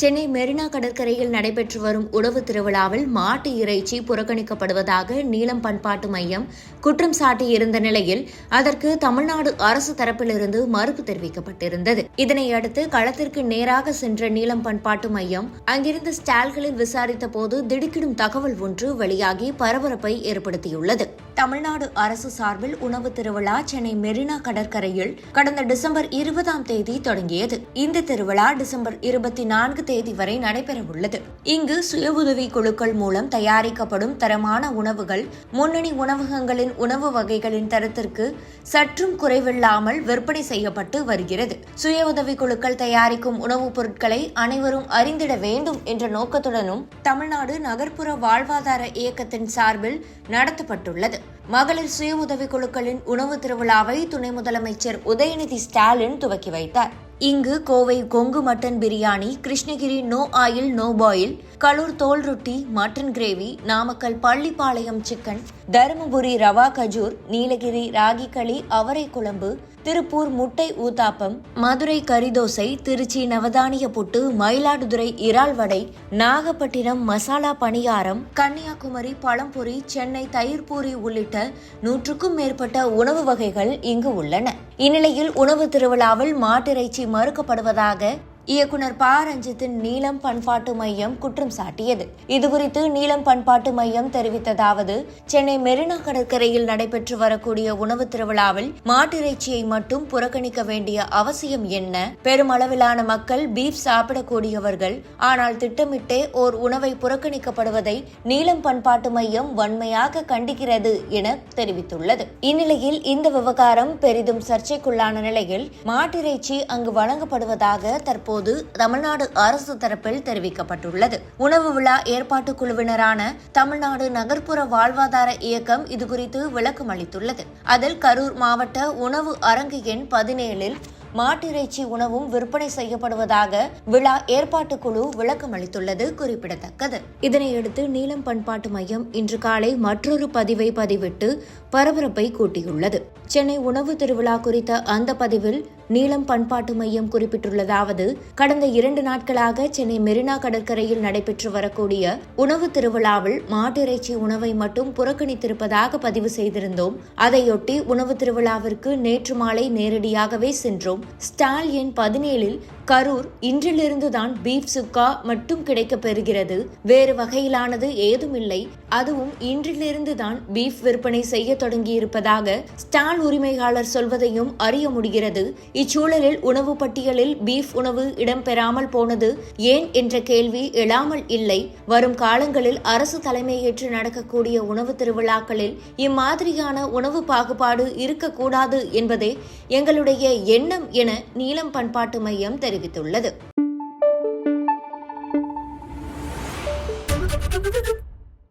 சென்னை மெரினா கடற்கரையில் நடைபெற்று வரும் உணவு திருவிழாவில் மாட்டு இறைச்சி புறக்கணிக்கப்படுவதாக நீலம் பண்பாட்டு மையம் குற்றம் சாட்டியிருந்த நிலையில் அதற்கு தமிழ்நாடு அரசு தரப்பிலிருந்து மறுப்பு தெரிவிக்கப்பட்டிருந்தது. இதனையடுத்து களத்திற்கு நேராக சென்ற நீலம் பண்பாட்டு மையம் அங்கிருந்த ஸ்டால்களில் விசாரித்த போது திடுக்கிடும் தகவல் ஒன்று வெளியாகி பரபரப்பை ஏற்படுத்தியுள்ளது. தமிழ்நாடு அரசு சார்பில் உணவு திருவிழா சென்னை மெரினா கடற்கரையில் கடந்த டிசம்பர் இருபதாம் தேதி தொடங்கியது. இந்த திருவிழா டிசம்பர் இருபத்தி நான்கு தேதி வரை நடைபெறவுள்ளது. இங்கு சுய உதவி குழுக்கள் மூலம் தயாரிக்கப்படும் தரமான உணவுகள் முன்னணி உணவகங்களின் உணவு வகைகளின் தரத்திற்கு சற்றும் குறைவில்லாமல் விற்பனை செய்யப்பட்டு வருகிறது. சுய உதவி குழுக்கள் தயாரிக்கும் உணவுப் பொருட்களை அனைவரும் அறிந்திட வேண்டும் என்ற நோக்கத்துடனும் தமிழ்நாடு நகர்ப்புற வாழ்வாதார இயக்கத்தின் சார்பில் நடத்தப்பட்டுள்ளது. மகளிர் சுய உதவிக் குழுக்களின் உணவு திருவிழாவை துணை முதலமைச்சர் உதயநிதி ஸ்டாலின் துவக்கி வைத்தார். இங்கு Kovai Kongu mutton biryani Krishnagiri no oil no boil கலூர் தோல் ரொட்டி mutton gravy Namakkal Pallipalayam chicken Dharmapuri rava கஜூர் Nilgiri ragi களி அவரை குழம்பு திருப்பூர் முட்டை ஊத்தாப்பம் மதுரை கரிதோசை திருச்சி நவதானிய புட்டு மயிலாடுதுறை இறால் வடை நாகப்பட்டினம் மசாலா பணியாரம் கன்னியாகுமரி பழம்பொரி சென்னை தயிர்பூரி உள்ளிட்ட நூற்றுக்கும் மேற்பட்ட உணவு வகைகள் இங்கு உள்ளன. இந்நிலையில் உணவு திருவிழாவில் மாட்டிறைச்சி மறுக்கப்படுவதாக இயக்குனர் ப. ரஞ்சித்தின் நீலம் பண்பாட்டு மையம் குற்றம் சாட்டியது. இதுகுறித்து நீலம் பண்பாட்டு மையம் தெரிவித்ததாவது சென்னை மெரினா கடற்கரையில் நடைபெற்று வரக்கூடிய உணவு திருவிழாவில் மாட்டிறைச்சியை மட்டும் புறக்கணிக்க வேண்டிய அவசியம் என்ன? பெருமளவிலான மக்கள் பீஃப் சாப்பிடக்கூடியவர்கள் ஆனால் திட்டமிட்டே ஓர் உணவை புறக்கணிக்கப்படுவதை நீலம் பண்பாட்டு மையம் வன்மையாக கண்டிக்கிறது என தெரிவித்துள்ளது. இந்நிலையில் இந்த விவகாரம் பெரிதும் சர்ச்சைக்குள்ளான நிலையில் மாட்டிறைச்சி அங்கு வழங்கப்படுவதாக தற்போது தமிழ்நாடு அரசு தரப்பில் தெரிவிக்கப்பட்டுள்ளது. உணவு விழா ஏற்பாட்டு குழுவினரான தமிழ்நாடு நகர்ப்புற வாழ்வாதார இயக்கம் இதுகுறித்து விளக்கம் அளித்துள்ளது. அதில் கரூர் மாவட்ட உணவு அரங்கு எண் பதினேழில் மாட்டிறைச்சி உணவும் விற்பனை செய்யப்படுவதாக விழா ஏற்பாட்டு குழு விளக்கம் அளித்துள்ளது குறிப்பிடத்தக்கது. இதனையடுத்து நீலம் பண்பாட்டு மையம் இன்று காலை மற்றொரு பதிவை பதிவிட்டு பரபரப்பை கூட்டியுள்ளது. சென்னை உணவு திருவிழா குறித்த அந்த பதிவில் நீளம் பண்பாட்டு மையம் குறிப்பிட்டுள்ளதாவது கடந்த இரண்டு நாட்களாக சென்னை மெரினா கடற்கரையில் நடைபெற்று வரக்கூடிய உணவு திருவிழாவில் மாட்டிறைச்சி உணவை மட்டும் புறக்கணித்திருப்பதாக பதிவு செய்திருந்தோம். அதையொட்டி உணவு திருவிழாவிற்கு நேற்று மாலை நேரடியாகவே சென்றோம். ஸ்டால் எண் பதினேழில் கரூர் இன்றிலிருந்துதான் பீஃப் சுக்கா மட்டும் கிடைக்கப் பெறுகிறது. வேறு வகையிலானது ஏதுமில்லை அதுவும் இன்றிலிருந்துதான் பீஃப் விற்பனை செய்ய தொடங்கியிருப்பதாக ஸ்டால் உரிமையாளர் சொல்வதையும் அறிய முடிகிறது. இச்சூழலில் உணவு பட்டியலில் பீஃப் உணவு இடம்பெறாமல் போனது ஏன் என்ற கேள்வி எழாமல் இல்லை. வரும் காலங்களில் அரசு தலைமையேற்று நடக்கக்கூடிய உணவு திருவிழாக்களில் இம்மாதிரியான உணவு பாகுபாடு இருக்கக்கூடாது என்பதே எங்களுடைய எண்ணம் என நீலம் பண்பாட்டு மையம் தெரிவித்துள்ளது.